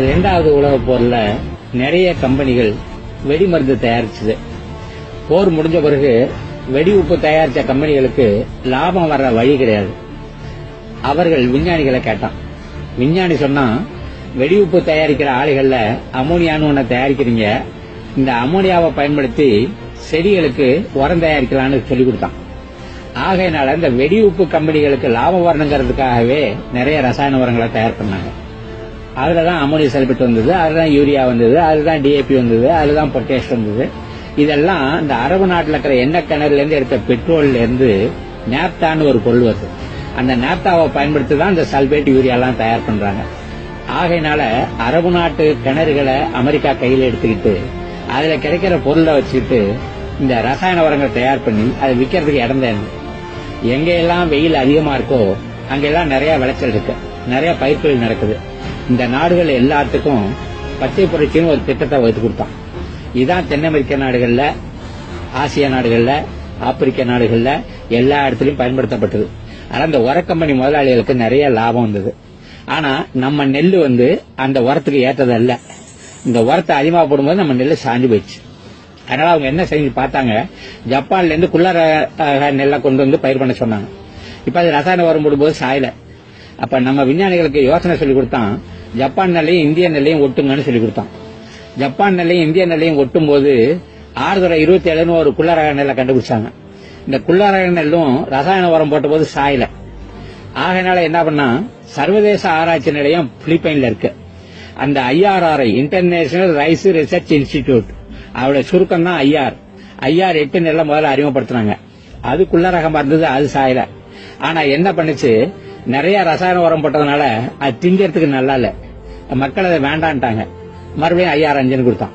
ரெண்டாவது உலகப் போர்ல நிறைய கம்பெனிகள் வெடிமருந்து தயாரிச்சது. போர் முடிஞ்ச பிறகு வெடி உப்பு தயாரிச்ச கம்பெனிகளுக்கு லாபம் வர்ற வழி கிடையாது. அவர்கள் விஞ்ஞானிகளை கேட்டான். விஞ்ஞானி சொன்னா வெடி உப்பு தயாரிக்கிற ஆலைகள்ல அமோனியான்னு ஒண்ண தயாரிக்கிறீங்க. இந்த அமோனியாவை பயன்படுத்தி செடிகளுக்கு உரம் தயாரிக்கலாம்னு சொல்லி கொடுத்தான். ஆகையினால இந்த வெடி உப்பு கம்பெனிகளுக்கு லாபம் வரணுங்கிறதுக்காகவே நிறைய ரசாயன உரங்களை தயார் பண்ணாங்க. அதில் தான் அமோனியம் சல்பேட் வந்தது அதுலதான் யூரியா வந்தது அதுதான் டிஏபி வந்தது அதுலதான் பொட்டேஷ் வந்தது. இதெல்லாம் இந்த அரபு நாட்டில் இருக்கிற எண்ணெய் கிணறுலேருந்து எடுத்த பெட்ரோல்லேருந்து நேப்தான்னு ஒரு பொருள் வருது. அந்த நேப்தாவை பயன்படுத்தி தான் இந்த சல்பேட் யூரியாலாம் தயார் பண்ணுறாங்க ஆகையினால அரபு நாட்டு கிணறுகளை அமெரிக்கா கையில் எடுத்துக்கிட்டு அதில் கிடைக்கிற பொருளை வச்சுக்கிட்டு இந்த ரசாயன உரங்களை தயார் பண்ணி அதை விற்கிறதுக்கு இடம் தான் எங்கெல்லாம் வெயில் அதிகமாக இருக்கோ அங்கெல்லாம் நிறைய விளைச்சல் இருக்கு. நிறைய பயிர்கள் நடக்குது. இந்த நாடுகள் எல்லாத்துக்கும் பச்சை புரட்சின்னு ஒரு திட்டத்தை வகுத்து கொடுத்தான். இதுதான் தென் அமெரிக்க நாடுகள்ல ஆசிய நாடுகள்ல ஆப்பிரிக்க நாடுகள்ல எல்லா இடத்துலயும் பயன்படுத்தப்பட்டது. ஆனா இந்த உர கம்பெனி முதலாளிகளுக்கு நிறைய லாபம் வந்தது. ஆனா நம்ம நெல் வந்து அந்த உரத்துக்கு ஏற்றது அல்ல இந்த உரத்தை அதிகமாக போடும்போது நம்ம நெல் சாஞ்சு போயிடுச்சு. அதனால அவங்க என்ன செஞ்சு பார்த்தாங்க ஜப்பான்ல இருந்து குள்ளார நெல்லை கொண்டு வந்து பயிர் பண்ண சொன்னாங்க. இப்ப அது ரசாயன உரம் போடும்போது சாயலை. அப்ப நம்ம விஞ்ஞானிகளுக்கு யோசனை சொல்லி கொடுத்தான் ஜப்பான் நெல்லையும் இந்திய நெல்லையும் ஒட்டுங்கன்னு சொல்லி கொடுத்தான். ஜப்பான் நெல்லையும் இந்திய நெல்லையும் ஒட்டும் போது ஆறுதலை இருபத்தி ஏழுன்னு ஒரு குள்ளரக நெல்லை கண்டுபிடிச்சாங்க. இந்த குள்ளரக நெல்லும் ரசாயன உரம் போட்ட போது சாயல. ஆகையினால என்ன பண்ணா சர்வதேச ஆராய்ச்சி நிலையம் பிலிப்பைன்ல இருக்கு. அந்த IRRI international rice research institute அவருடைய சுருக்கம் தான் ஐஆர். ஐஆர் எட்டு நெல்லை முதல்ல அறிமுகப்படுத்தினாங்க. அது குள்ளரகமா இருந்தது அது சாயல. ஆனா என்ன பண்ணுச்சு நிறைய ரசாயன உரம் போட்டதுனால அது திங்கிறதுக்கு நல்லா இல்ல. மக்கள் அதை வேண்டான்ட்டாங்க. மறுபடியும் ஐயாயிரம் அஞ்சுன்னு கொடுத்தான்.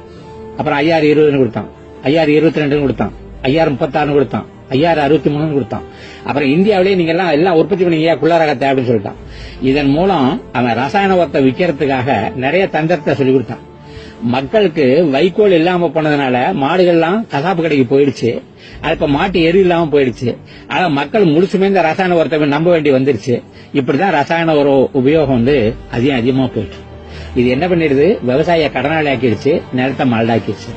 அப்புறம் ஐயாயிரம் இருபதுன்னு கொடுத்தான். ஐயாயிரம் இருபத்தி ரெண்டுன்னு கொடுத்தான். ஐயாயிரம் முப்பத்தாறுன்னு கொடுத்தான். ஐயாயிரம் அறுபத்தி மூணுன்னு கொடுத்தான். அப்புறம் இந்தியாவிலேயே நீங்க எல்லாம் எல்லாம் உற்பத்தி பண்ணீங்க குள்ளாரக ரகத்தை அப்படின்னு சொல்லிட்டான். இதன் மூலம் அவன் ரசாயன உரத்தை விற்கிறதுக்காக நிறைய தந்திரத்தை சொல்லி கொடுத்தான். மக்களுக்கு வைக்கோல் இல்லாம போனதுனால மாடுகள்லாம் கசாப்பு கடைக்கு போயிடுச்சு. அது இப்ப மாட்டு எரி இல்லாம போயிடுச்சு. ஆனா மக்கள் முழுசுமே இந்த ரசாயன உரத்தை நம்ப வேண்டி வந்துருச்சு. இப்படிதான் ரசாயன உர உபயோகம் வந்து அதிகம் அதிகமா போயிட்டு இது என்ன பண்ணிடுது? விவசாய கடனாளி ஆக்கிடுச்சு நிலத்தை மல்டாக்கிடுச்சு